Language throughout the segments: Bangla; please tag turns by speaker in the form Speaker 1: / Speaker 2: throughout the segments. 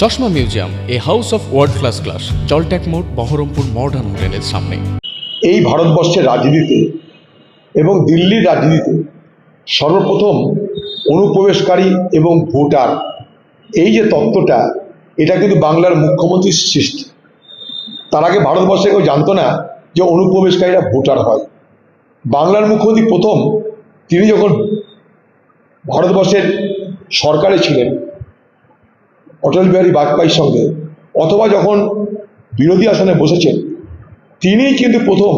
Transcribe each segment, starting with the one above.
Speaker 1: চশমা museum, a house of world class class জলট্যাক মোড়, বহরমপুর মডার্ন হোটেলের সামনে।
Speaker 2: এই ভারতবর্ষের রাজনীতিতে এবং দিল্লির রাজনীতিতে সর্বপ্রথম অনুপ্রবেশকারী এবং ভোটার, এই যে তত্ত্বটা, এটা কিন্তু বাংলার মুখ্যমন্ত্রীর সৃষ্টি। তার আগে ভারতবর্ষে কেউ জানতো না যে অনুপ্রবেশকারীরা ভোটার হয়। বাংলার মুখ্যমন্ত্রী প্রথম, তিনি যখন ভারতবর্ষের সরকারে ছিলেন অটল বিহারী বাজপেয়ীর সঙ্গে অথবা যখন বিরোধী আসনে বসেছেন, তিনিই কিন্তু প্রথম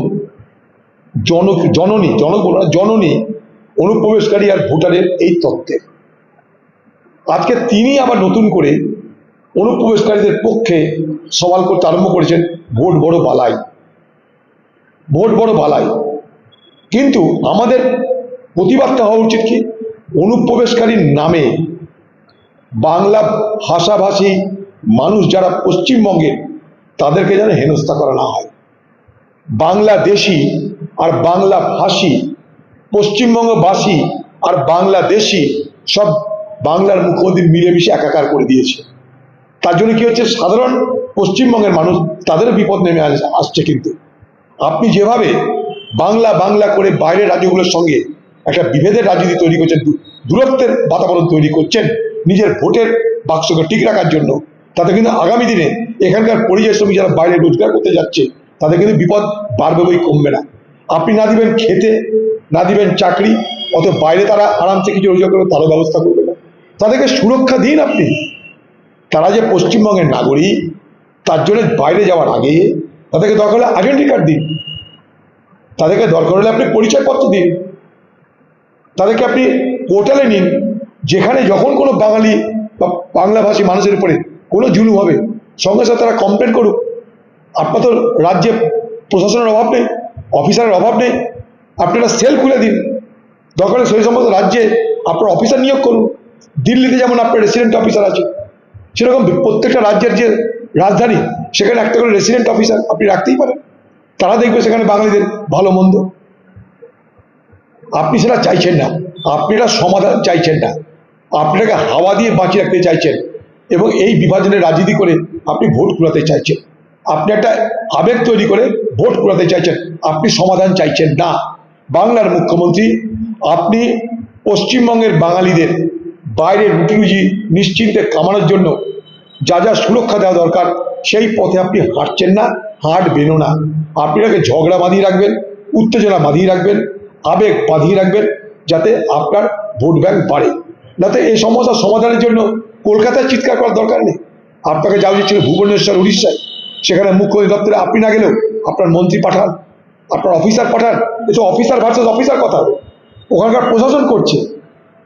Speaker 2: জন, জননী বলব জননী অনুপ্রবেশকারী আর ভোটারের এই তত্ত্বের আজকে তিনি আবার নতুন করে অনুপ্রবেশকারীদের পক্ষে সওয়াল করতে আরম্ভ করেছেন ভোট বড় বালাই। ভোট বড় বালাই। কিন্তু আমাদের প্রতিবাদটা হওয়া উচিত কি? অনুপ্রবেশকারীর নামে বাংলা ভাষাভাষী মানুষ যারা পশ্চিমবঙ্গের তাদেরকে যেন হেনস্থা করা না হয়। বাংলাদেশি আর বাংলা ভাষী, পশ্চিমবঙ্গবাসী আর বাংলাদেশি সব বাংলার মুখ্যমন্ত্রী মিলেমিশে একাকার করে দিয়েছে। তার জন্য কি হচ্ছে? সাধারণ পশ্চিমবঙ্গের মানুষ তাদেরও বিপদ নেমে আস- আসছে কিন্তু। আপনি যেভাবে বাংলা বাংলা করে বাইরের রাজ্যগুলোর সঙ্গে একটা বিভেদের রাজনীতি তৈরি করছেন দূরত্বের বাতাবরণ তৈরি করছেন নিজের ভোটের বাক্সকে ঠিক রাখার জন্য, তাতে কিন্তু আগামী দিনে এখানকার পরিযায়ী শ্রমিক যারা বাইরে রোজগার করতে যাচ্ছে, তাদের কিন্তু বিপদ বাড়বে বই কমবে না। আপনি না দিবেন খেতে, না দিবেন চাকরি অত বাইরে তারা আরামসে কিছু রোজগার করবে, তারও ব্যবস্থা করবে না। তাদেরকে সুরক্ষা দিন আপনি। তারা যে পশ্চিমবঙ্গের নাগরিক, তার জন্য বাইরে যাওয়ার আগে তাদেরকে দরকার হলে আইডেন্টি কার্ড দিন। তাদেরকে দরকার হলে আপনি পরিচয়পত্র দিন। তাদেরকে আপনি পোর্টালে নিন। যেখানে যখন কোনো বাঙালি বা বাংলাভাষী মানুষের উপরে কোনো জুলুম হবে, সঙ্গে সঙ্গে তারা কমপ্লেন করুক। আপনার তো রাজ্যে প্রশাসনের অভাব নেই অফিসারের অভাব নেই, আপনারা সেল খুলে দিন। দরকার সেই সমস্ত রাজ্যে আপনার অফিসার নিয়োগ করুন। দিল্লিতে যেমন আপনার রেসিডেন্ট অফিসার আছে, সেরকম প্রত্যেকটা রাজ্যের যে রাজধানী, সেখানে একটা করে রেসিডেন্ট অফিসার আপনি রাখতেই পারেন। তারা দেখবে সেখানে বাঙালিদের ভালো মন্দ। আপনি সেটা চাইছেন না, আপনারা সমাধান চাইছেন না। আপনাকে হাওয়া দিয়ে বাঁচিয়ে রাখতে চাইছেন এবং এই বিভাজনের রাজনীতি করে আপনি ভোট কুড়াতে চাইছেন। আপনি একটা আবেগ তৈরি করে ভোট কুড়াতে চাইছেন। আপনি সমাধান চাইছেন না। বাংলার মুখ্যমন্ত্রী, আপনি পশ্চিমবঙ্গের বাঙালিদের বাইরে রুটি রুজি নিশ্চিন্তে কামানোর জন্য যা যা সুরক্ষা দেওয়া দরকার, সেই পথে আপনি হাঁটছেন না, হাঁটবেনও না। আপনি আপনাকে ঝগড়া বাঁধিয়ে রাখবেন, উত্তেজনা বাঁধিয়ে রাখবেন, আবেগ বাঁধিয়ে রাখবেন, যাতে আপনার ভোট ব্যাংক বাড়ে। যাতে এই সমস্যার সমাধানের জন্য কলকাতায় চিৎকার করার দরকার নেই। আপনাকে যাওয়া উচিত ছিল ভুবনেশ্বর, উড়িষ্যায়। সেখানে মুখ্যমন্ত্রী দপ্তরে আপনি না গেলেও আপনার মন্ত্রী পাঠান, আপনার অফিসার পাঠান। এসব অফিসার ভার্সেস অফিসার কথা। ওখানকার প্রশাসন করছে।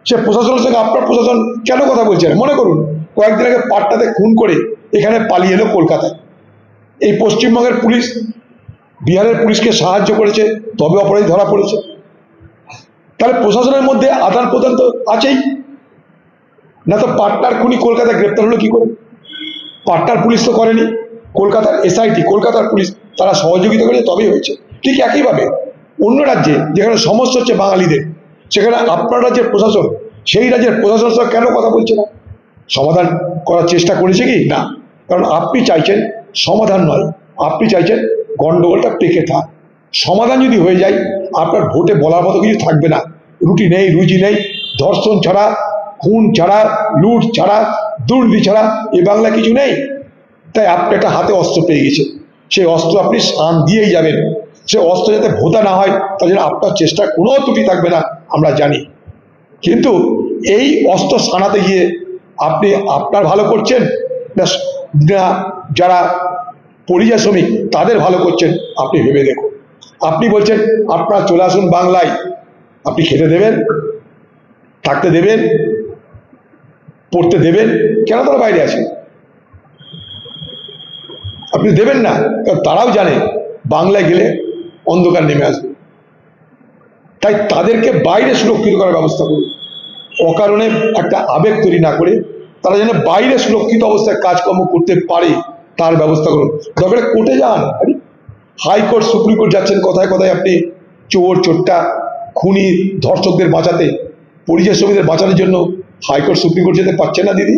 Speaker 2: সে প্রশাসনের সঙ্গে আপনার প্রশাসন কেন কথা বলছে? মনে করুন, কয়েকদিন আগে পাট্টাতে খুন করে এখানে পালিয়ে এলো কলকাতায়। এই পশ্চিমবঙ্গের পুলিশ, বিহারের পুলিশকে সাহায্য করেছে, তবে অপরাধী ধরা পড়েছে। তাহলে প্রশাসনের মধ্যে আদান প্রদান তো আছেই। না তো পাটনার খুনি কলকাতায় গ্রেপ্তার হলো কি করে? পাটনার পুলিশ তো করেনি। কলকাতার এসআইটি কলকাতার পুলিশ, তারা সহযোগিতা করেছে, তবেই হয়েছে। ঠিক একইভাবে অন্য রাজ্যে, যেখানে সমস্যা হচ্ছে বাঙালিদের, সেখানে আপনার রাজ্যের প্রশাসন, সেই রাজ্যের প্রশাসন সঙ্গে কেন কথা বলছে না? সমাধান করার চেষ্টা করেছে কি? না। কারণ আপনি চাইছেন সমাধান নয়। আপনি চাইছেন গন্ডগোলটা পেকে থাক। সমাধান যদি হয়ে যায়, আপনার ভোটে বলার মতো কিছু থাকবে না। রুটি নেই, রুজি নেই, ধর্ষণ ছাড়া খুন ছাড়া, লুট ছাড়া, দুর্নীতি ছাড়া এ বাংলা কিছু নেই। তাই আপনি একটা হাতে অস্ত্র পেয়ে গেছে সেই অস্ত্র আপনি শান দিয়েই যাবেন। সে অস্ত্র যাতে ভোতা না হয়, তার জন্য আপনার চেষ্টা কোনো ত্রুটি থাকবে না, আমরা জানি। কিন্তু এই অস্ত্র সানাতে গিয়ে আপনি আপনার ভালো করছেন? না, যারা পরিযায়ী শ্রমিক, তাদের ভালো করছেন, আপনি ভেবে দেখুন। আপনি বলছেন, আপনারা চলে আসুন বাংলায়। আপনি খেতে দেবেন, থাকতে দেবেন পড়তে দেবেন? কেন তারা বাইরে আছে? আপনি দেবেন না তারাও জানে বাংলায় গেলে অন্ধকার নেমে আসবে। তাই তাদেরকে বাইরে সুরক্ষিত করার ব্যবস্থা করুন। অকারণে একটা আবেগ তৈরি না করে তারা যেন বাইরে সুরক্ষিত অবস্থায় কাজকর্ম করতে পারে, তার ব্যবস্থা করুন। দরকারে কোর্টে যান। হাইকোর্ট সুপ্রিম কোর্ট যাচ্ছেন কথায় কথায় আপনি চোর চোরটা খুনি, ধর্ষকদের বাঁচাতে, পরিযায়ী শ্রমিকদের বাঁচানোর জন্য হাইকোর্ট সুপ্রিম কোর্ট যেতে পারছে না দিদি?